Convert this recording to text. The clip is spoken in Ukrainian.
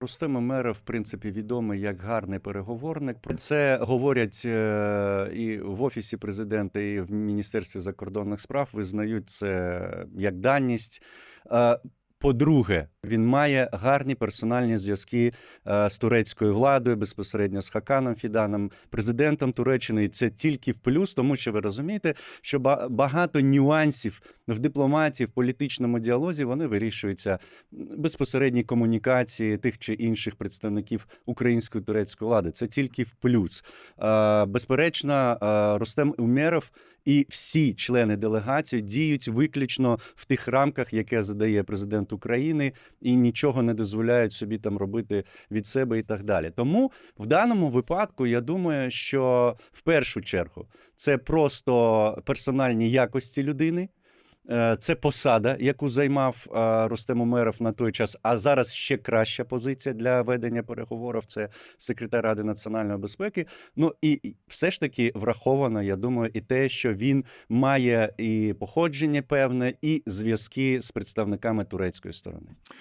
Рустем Мера, в принципі, відомий як гарний переговорник. Про це говорять е, і в офісі президента, і в Міністерстві закордонних справ визнають це як даність. По-друге, він має гарні персональні зв'язки е, з турецькою владою, безпосередньо з Хаканом Фіданом, президентом Туреччини. І це тільки в плюс, тому що ви розумієте, що ба- багато нюансів в дипломатії, в політичному діалозі вони вирішуються безпосередній комунікації тих чи інших представників української турецької влади. Це тільки в плюс. Е, Безперечно, е, Рустем Умєров і всі члени делегації діють виключно в тих рамках, яке задає президент України, і нічого не дозволяють собі там робити від себе і так далі. Тому в даному випадку я думаю, що в першу чергу це просто персональні якості людини. Е, Це посада, яку займав е, Рустем Умеров на той час. А зараз ще краща позиція для ведення переговорів. Це секретар Ради національної безпеки. Ну і і все ж таки враховано, я думаю, і те, що він має і походження певне, і зв'язки з представниками турецької сторони.